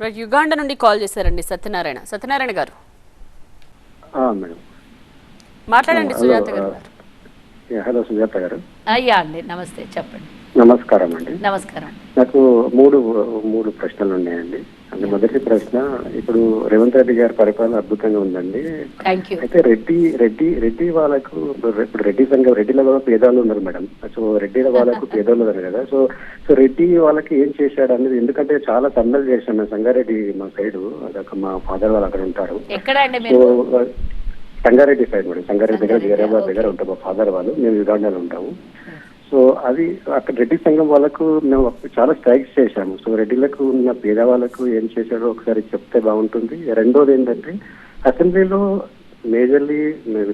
Right Uganda నుండి call చేశారండి సత్యనారాయణ. సత్యనారాయణ గారు. ఆ, మేడం. మాట్లాడండి హలో, సుజాత గారు. హలో సుజాత గారు. అయ్యా అండి నమస్తే చెప్పండి. నమస్కారం అండి. నమస్కారం నాకు మూడు మూడు ప్రశ్నలు ఉన్నాయండి. అంటే మొదటి ప్రశ్న ఇప్పుడు రేవంత్ రెడ్డి గారి పరిపాలన అద్భుతంగా ఉందండి. అయితే రెడ్డి రెడ్డి రెడ్డి వాళ్ళకు ఇప్పుడు రెడ్డి సంఘం రెడ్డిల కూడా పేదవాళ్ళు ఉన్నారు మేడం. సో రెడ్డిల వాళ్ళకు పేదవాళ్ళు ఉన్నారు కదా. సో సో రెడ్డి వాళ్ళకి ఏం చేశాడు అనేది ఎందుకంటే చాలా సన్నలు చేశాను మేము సంగారెడ్డి మా సైడ్ అదొక మా ఫాదర్ వాళ్ళు అక్కడ ఉంటారు. So Sangareddy side madam. Sangareddy దగ్గర ఓకే. దగ్గర ఉంటాం మా ఫాదర్ వాళ్ళు. మేము యుగాండాలో ఉంటాము. సో అది అక్కడ రెడ్డి సంఘం వాళ్ళకు మేము చాలా స్ట్రైక్స్ చేశాము. సో రెడ్డిలకు ఉన్న పేదవాళ్ళకు ఏం చేశాడో ఒకసారి చెప్తే బాగుంటుంది. రెండోది ఏంటంటే అసెంబ్లీలో మేజర్లీ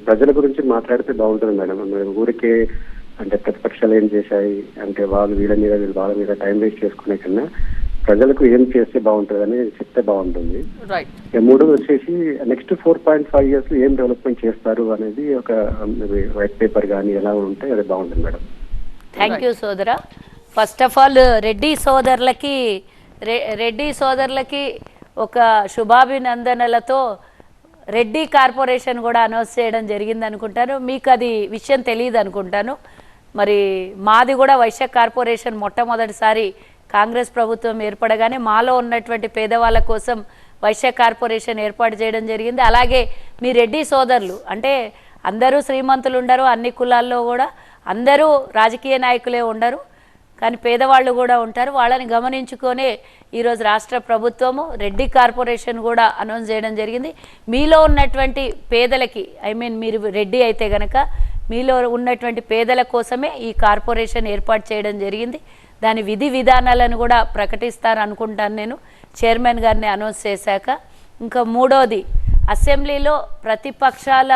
ప్రజల గురించి మాట్లాడితే బాగుంటుంది మేడం. మేము ఊరికే అంటే ప్రతిపక్షాలు ఏం చేశాయి? అంటే వాళ్ళు వీళ్ళ మీద వీళ్ళు వాళ్ళ మీద టైం వేస్ట్ చేసుకునే కన్నా ప్రజలకు ఏం చేస్తే బాగుంటుందని చెప్తే బాగుంటుంది. మూడోది వచ్చేసి next four point five years ఏం డెవలప్మెంట్ చేస్తారు అనేది ఒక వైట్ పేపర్ కానీ ఎలా ఉంటే అది బాగుంటుంది మేడం. థ్యాంక్ యూ సోదరా. ఫస్ట్ ఆఫ్ ఆల్ రెడ్డి సోదరులకి రె- రెడ్డి సోదరులకి ఒక శుభాభినందనలతో రెడ్డి కార్పొరేషన్ కూడా అనౌన్స్ చేయడం జరిగింది అనుకుంటాను మీకు అది విషయం తెలియదు అనుకుంటాను మరి మాది కూడా వైశ్య కార్పొరేషన్ మొట్టమొదటిసారి కాంగ్రెస్ ప్రభుత్వం ఏర్పడగానే మాలో ఉన్నటువంటి పేదవాళ్ళ కోసం వైశ్య కార్పొరేషన్ ఏర్పాటు చేయడం జరిగింది. అలాగే మీ రెడ్డి సోదరులు అంటే అందరూ శ్రీమంతులు ఉండరు అన్ని కులాల్లో కూడా అందరూ రాజకీయ నాయకులే ఉండరు కానీ పేదవాళ్ళు కూడా ఉంటారు. వాళ్ళని గమనించుకొనే ఈరోజు రాష్ట్ర ప్రభుత్వము రెడ్డి కార్పొరేషన్ కూడా అనౌన్స్ చేయడం జరిగింది. మీలో ఉన్నటువంటి పేదలకి ఐ మీన్ మీరు రెడ్డి అయితే గనక మీలో ఉన్నటువంటి పేదల కోసమే ఈ కార్పొరేషన్ ఏర్పాటు చేయడం జరిగింది. దాని విధి విధానాలను కూడా ప్రకటిస్తారు అనుకుంటాను నేను. చైర్మన్ గారిని అనౌన్స్ చేశాక. ఇంకా మూడోది అసెంబ్లీలో ప్రతిపక్షాల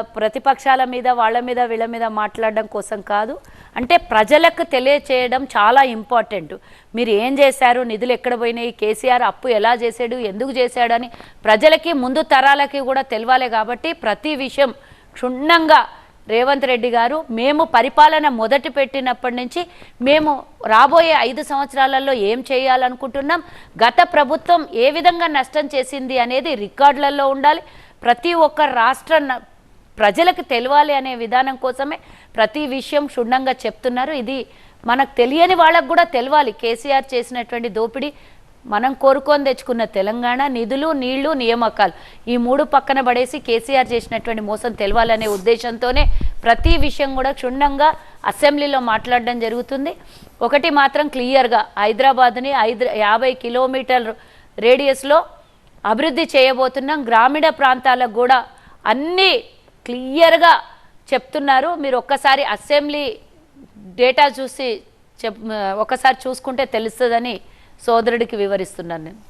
ప్రతిపక్షాల మీద వాళ్ళ మీద వీళ్ళ మీద మాట్లాడడం కోసం కాదు. అంటే ప్రజలకు తెలియచేయడం చాలా ఇంపార్టెంట్. మీరు ఏం చేశారు? నిధులు ఎక్కడ పోయినాయి? కేసీఆర్ అప్పు ఎలా చేశాడు? ఎందుకు చేశాడు అని ప్రజలకి ముందు తరాలకి కూడా తెలియాలి కాబట్టి ప్రతి విషయం క్షుణ్ణంగా రేవంత్ రెడ్డి గారు మేము పరిపాలన మొదటి పెట్టినప్పటి నుంచి మేము రాబోయే ఐదు సంవత్సరాలలో ఏం చేయాలనుకుంటున్నాం? గత ప్రభుత్వం ఏ విధంగా నష్టం చేసింది అనేది రికార్డులలో ఉండాలి. ప్రతి ఒక్క రాష్ట్ర న- ప్రజలకు తెలవాలి అనే విధానం కోసమే ప్రతి విషయం క్షుణ్ణంగా చెప్తున్నారు. ఇది మనకు తెలియని వాళ్ళకు కూడా తెలవాలి కేసీఆర్ చేసినటువంటి దోపిడీ మనం కోరుకొని తెచ్చుకున్న తెలంగాణ నిధులు నీళ్ళు నియామకాలు ఈ మూడు పక్కన పడేసి కేసీఆర్ చేసినటువంటి మోసం తెలవాలనే ఉద్దేశంతోనే ప్రతి విషయం కూడా క్షుణ్ణంగా అసెంబ్లీలో మాట్లాడడం జరుగుతుంది. ఒకటి మాత్రం క్లియర్గా హైదరాబాద్ని ఐదు యాభై కిలోమీటర్ రేడియస్లో అభివృద్ధి చేయబోతున్నాం. గ్రామీణ ప్రాంతాలకు కూడా అన్నీ క్లియర్గా చెప్తున్నారు. మీరు ఒక్కసారి అసెంబ్లీ డేటా చూసి చెప్ ఒకసారి చూసుకుంటే తెలుస్తుందని సోదరుడికి వివరిస్తున్నాను నేను.